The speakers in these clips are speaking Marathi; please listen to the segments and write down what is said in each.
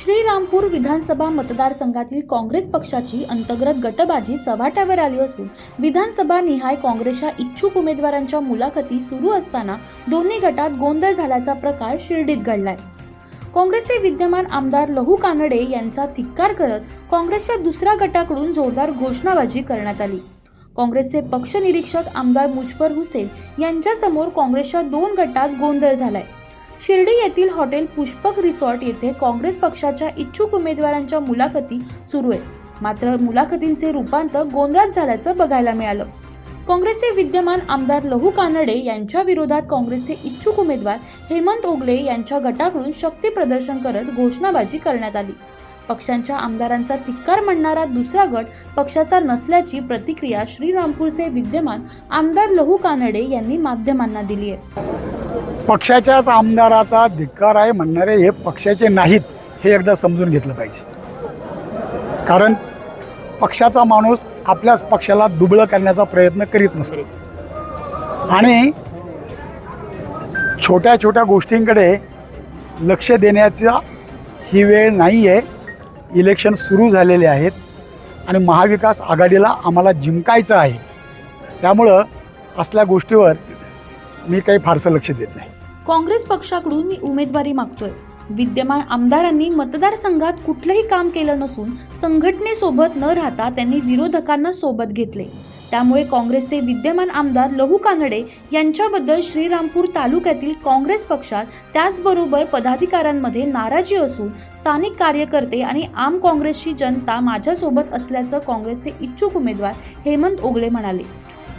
श्रीरामपूर विधानसभा मतदारसंघातील काँग्रेस पक्षाची अंतर्गत गटबाजी चव्हाट्यावर आली असून विधानसभा निहाय काँग्रेसच्या इच्छुक उमेदवारांच्या मुलाखती सुरू असताना दोन्ही गटात गोंधळ झाल्याचा प्रकार शिर्डीत घडलाय. काँग्रेसचे विद्यमान आमदार लहू कानडे यांचा धिक्कार करत काँग्रेसच्या दुसऱ्या गटाकडून जोरदार घोषणाबाजी करण्यात आली. काँग्रेसचे पक्ष निरीक्षक आमदार मुजफर हुसेन यांच्यासमोर काँग्रेसच्या दोन गटात गोंधळ झालाय. शिर्डी येथील हॉटेल पुष्पक रिसॉर्ट येथे काँग्रेस पक्षाच्या इच्छुक उमेदवारांच्या मुलाखती सुरू आहेत. मात्र मुलाखतींचे रूपांतर गोंधळात झाल्याचं बघायला मिळालं. काँग्रेसचे विद्यमान आमदार लहू कानडे यांच्या विरोधात काँग्रेसचे इच्छुक उमेदवार हेमंत ओगले यांच्या गटाकडून शक्ती प्रदर्शन करत घोषणाबाजी करण्यात आली. पक्षांच्या आमदारांचा तिक्कार म्हणणारा दुसरा गट पक्षाचा नसल्याची प्रतिक्रिया श्रीरामपूरचे विद्यमान आमदार लहू कानडे यांनी माध्यमांना दिली आहे. पक्षाच्याच आमदाराचा धिक्कार आहे म्हणणारे हे पक्षाचे नाहीत हे एकदा समजून घेतलं पाहिजे. कारण पक्षाचा माणूस आपल्याच पक्षाला दुबळं करण्याचा प्रयत्न करीत नसतो. आणि छोट्या छोट्या गोष्टींकडे लक्ष देण्याचा ही वेळ नाही आहे इलेक्शन सुरू झालेले आहेत आणि महाविकास आघाडीला आम्हाला जिंकायचं आहे. त्यामुळं असल्या गोष्टीवर मी काही फारसं लक्ष देत नाही. काँग्रेस पक्षाकडून मी उमेदवारी मागतोय. विद्यमान आमदारांनी मतदारसंघात कुठलंही काम केलं नसून संघटनेसोबत न राहता त्यांनी विरोधकांना सोबत घेतले. त्यामुळे काँग्रेसचे विद्यमान आमदार लहू कानडे यांच्याबद्दल श्रीरामपूर तालुक्यातील काँग्रेस पक्षात त्याचबरोबर पदाधिकाऱ्यांमध्ये नाराजी असून स्थानिक कार्यकर्ते आणि आम काँग्रेसची जनता माझ्यासोबत असल्याचं काँग्रेसचे इच्छुक उमेदवार हेमंत ओगले म्हणाले.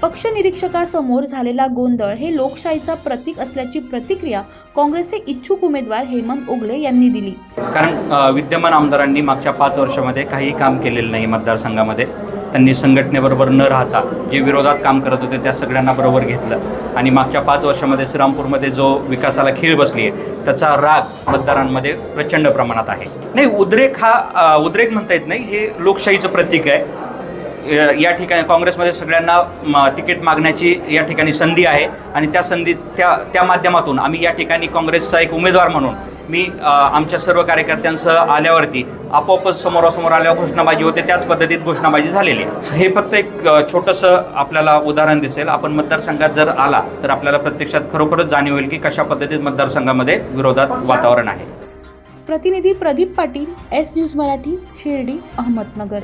पक्ष निरीक्षकासमोर झालेला गोंधळ हे लोकशाहीचा प्रतीक असल्याची प्रतिक्रिया काँग्रेसचे इच्छुक उमेदवार हेमंत ओगले यांनी दिली. कारण विद्यमान आमदारांनी मागच्या पाच वर्षामध्ये काही काम केलेलं नाही मतदारसंघामध्ये. त्यांनी संघटनेबरोबर न राहता जे विरोधात काम करत होते त्या सगळ्यांना बरोबर घेतलं. आणि मागच्या पाच वर्षामध्ये श्रीरामपूरमध्ये जो विकासाला खीळ बसली आहे त्याचा राग मतदारांमध्ये प्रचंड प्रमाणात आहे. नाही उद्रेक हा उद्रेक म्हणता येत नाही हे लोकशाहीचं प्रतीक आहे. य- ठिकाणी काँग्रेसमध्ये सगळ्यांना तिकीट मागण्याची या ठिकाणी संधी आहे. आणि त्या संधी त्या त्या माध्यमातून आम्ही या ठिकाणी काँग्रेसचा एक उमेदवार म्हणून मी आमच्या सर्व कार्यकर्त्यांसह आल्यावरती आपोआपच समोरासमोर आल्यावर घोषणाबाजी होते. त्याच पद्धतीत घोषणाबाजी झालेली आहे. हे फक्त एक छोटंसं आपल्याला उदाहरण दिसेल. आपण मतदारसंघात जर आला तर आपल्याला प्रत्यक्षात खरोखरच जाणीव होईल की कशा पद्धतीत मतदारसंघामध्ये विरोधात वातावरण आहे. प्रतिनिधी प्रदीप पाटील एस न्यूज मराठी शिर्डी अहमदनगर.